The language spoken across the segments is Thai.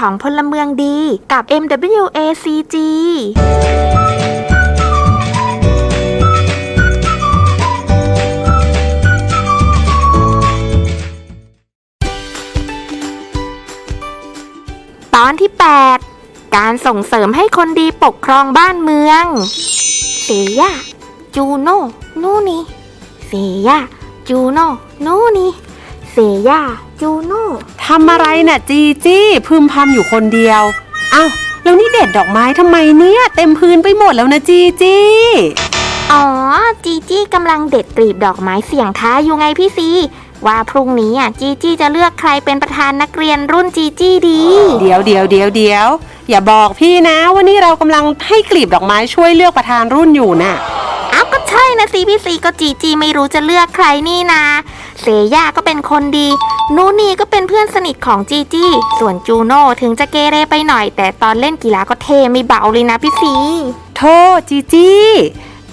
ของพลเมืองดีกับ MWACG ตอนที่ 8 การส่งเสริมให้คนดีปกครองบ้านเมือง เสียจูโน่ นู่นี่ เสียจูโน่ นู่นนี่ เสียจูโน่ทำอะไรน่ะจีจี้พึมพำอยู่คนเดียวอ้าวแล้วนี่เด็ดดอกไม้ทำไมเนี่ย เต็มพื้นไปหมดแล้วนะจีจี้อ๋อ จีจี้กำลังเด็ดกลีบดอกไม้เสี่ยงท้ายอยู่ไงพี่ซี ว่าพรุ่งนี้อะจีจี้จะเลือกใครเป็นประธานนักเรียนรุ่นจีจี้ดี เดี๋ยวเดี๋ยวเดี๋ยวเดี๋ยวอย่าบอกพี่นะว่านี่เรากำลังให้กลีบดอกไม้ช่วยเลือกประธานรุ่นอยู่น่ะอ้าวก็ใช่ นะสิพี่ซีก็จีจีไม่รู้จะเลือกใครนี่นาเสย่าก็เป็นคนดี นูนี่ก็เป็นเพื่อนสนิทของจีจีส่วนจูโน่ถึงจะเกเรไปหน่อย แต่ตอนเล่นกีฬาก็เทไม่เบาเลยนะพี่ซีโทษจีจี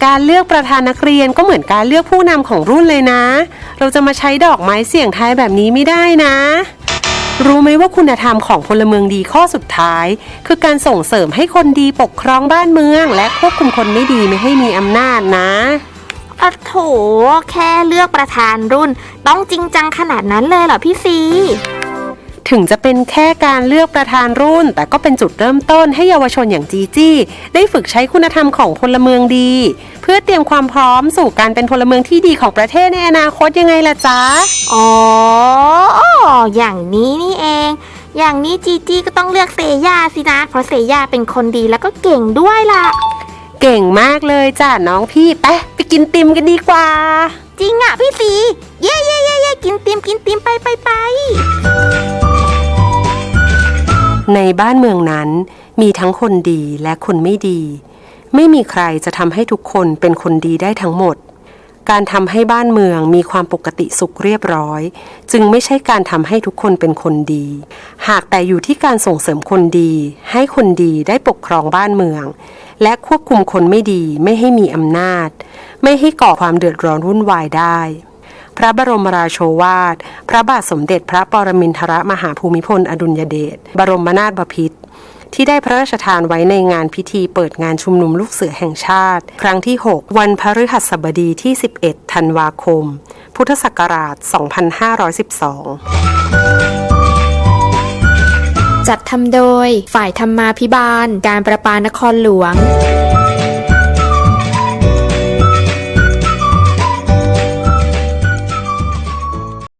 การเลือกประธานนักเรียนก็เหมือนการเลือกผู้นำของรุ่นเลยนะ เราจะมาใช้ดอกไม้เสี่ยงทายแบบนี้ไม่ได้นะ รู้ไหมว่าคุณธรรมของพลเมืองดีข้อสุดท้าย คือการส่งเสริมให้คนดีปกครองบ้านเมือง และควบคุมคนไม่ดีไม่ให้มีอำนาจนะ อะโถ แค่เลือกประธานรุ่น ต้องจริงจังขนาดนั้นเลยเหรอพี่ซีถึงจะเป็นแค่การเลือกประธานรุ่น แต่ก็เป็นจุดเริ่มต้นให้เยาวชนอย่างจีจี้ ได้ฝึกใช้คุณธรรมของพลเมืองดี เพื่อเตรียมความพร้อมสู่การเป็นพลเมืองที่ดีของประเทศในอนาคตยังไงล่ะจ๊ะ อ๋อ อย่างนี้นี่เอง อย่างนี้จีจีก็ต้องเลือกเซย่าสินะ เพราะเซย่าเป็นคนดีแล้วก็เก่งด้วยล่ะ เก่งมากเลยจ้ะน้องพี่ไปไปกินติมกันดีกว่า จริงอะพี่สีเย่เย่เย่เย่กินติมกินติมไปไปไปในบ้านเมืองนั้นมีทั้งคนดีและคนไม่ดี ไม่มีใครจะทำให้ทุกคนเป็นคนดีได้ทั้งหมด การทำให้บ้านเมืองมีความปกติสุขเรียบร้อย จึงไม่ใช่การทำให้ทุกคนเป็นคนดี หากแต่อยู่ที่การส่งเสริมคนดี ให้คนดีได้ปกครองบ้านเมือง และควบคุมคนไม่ดีไม่ให้มีอำนาจ ไม่ให้ก่อความเดือดร้อนวุ่นวายได้ พระบรมราโชวาท พระบาทสมเด็จพระปรมินทรมหาภูมิพลอดุลยเดชบรมนาถบพิตร ที่ได้พระราชทานไว้ในงานพิธีเปิดงานชุมนุมลูกเสือแห่งชาติ ครั้งที่ 6 วันพฤหัสบดีที่ 11 ธันวาคม พุทธศักราช 2512จัดทำโดย ฝ่ายธรรมาภิบาล การประปานครหลวง